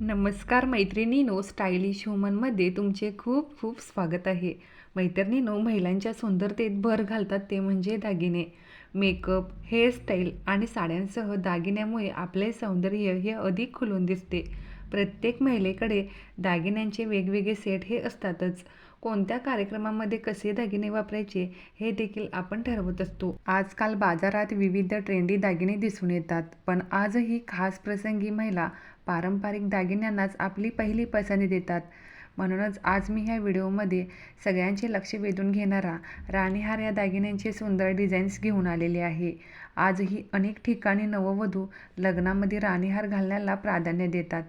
नमस्कार मैत्रिणीनो स्टायलिश ह्युमनमध्ये तुमचे खूप खूप स्वागत आहे. मैत्रिणीनो महिलांच्या सुंदरतेत भर घालतात ते म्हणजे दागिने. मेकअप हेअरस्टाईल आणि साड्यांसह दागिन्यामुळे आपले सौंदर्य हे अधिक खुलून दिसते. प्रत्येक महिलेकडे दागिन्यांचे वेगवेगळे सेट हे असतातच. कोणत्या कार्यक्रमामध्ये कसे दागिने वापरायचे हे देखील आपण ठरवत असतो. आजकाल बाजारात विविध ट्रेंडी दागिने दिसून येतात पण आजही खास प्रसंगी महिला पारंपरिक दागिन्यांनाच आपली पहिली पसंती देतात. म्हणूनच आज मी ह्या व्हिडिओमध्ये सगळ्यांचे लक्ष वेधून घेणारा राणीहार या दागिन्यांचे सुंदर डिझाईन्स घेऊन आलेले आहे. आजही अनेक ठिकाणी नववधू लग्नामध्ये राणीहार घालण्याला प्राधान्य देतात.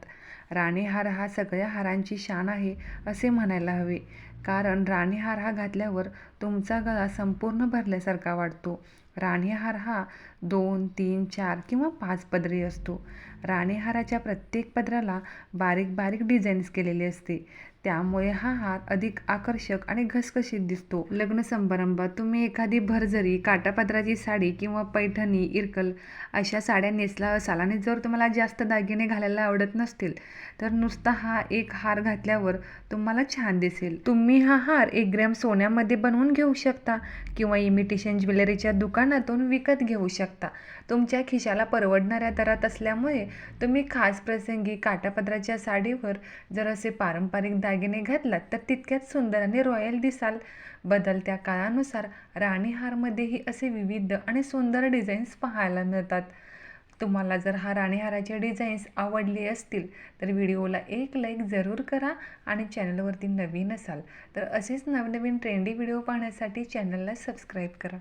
राणीहार हा सगळ्या हारांची शान आहे असे म्हणायला हवे. कारण राणीहार हा घातल्यावर तुमचा गळा संपूर्ण भरल्यासारखा वाटतो. राणीहार हा दोन तीन चार किंवा पाच पदरी असतो. राणीहाराच्या प्रत्येक पदराला बारीक बारीक डिझाईन्स केलेली असते. त्यामुळे हा हार अधिक आकर्षक आणि घसघशीत दिसतो. लग्न समारंभात तुम्ही एखादी भरजरी काटापदराची साडी किंवा पैठणी इरकल अशा साड्या नेसला असाल आणि जर तुम्हाला जास्त दागिने घालायला आवडत नसतील तर नुसता हा एक हार घातल्यावर तुम्हाला छान दिसेल. तुम्ही हा हार एक ग्रॅम सोन्यामध्ये बनवून घेऊ शकता किंवा इमिटेशन ज्वेलरीच्या दुकानातून विकत घेऊ शकता. तुमच्या खिशाला परवडणाऱ्या दरात असल्यामुळे तुम्ही खास प्रसंगी काटापदराच्या साडीवर जर असे पारंपरिक दागिने घातलात तर तितक्याच सुंदर आणि रॉयल दिसाल. बदलत्या काळानुसार राणीहारमध्येही असे विविध आणि सुंदर डिझाईन्स पाहायला मिळतात. तुम्हाला जर हा राणीहाराचे डिझाईन्स आवडले असतील तर व्हिडिओला एक लाईक जरूर करा आणि चॅनलवरती नवीन असाल तर असेच नवनवीन ट्रेंडी व्हिडिओ पाहण्यासाठी चॅनलला सबस्क्राईब करा.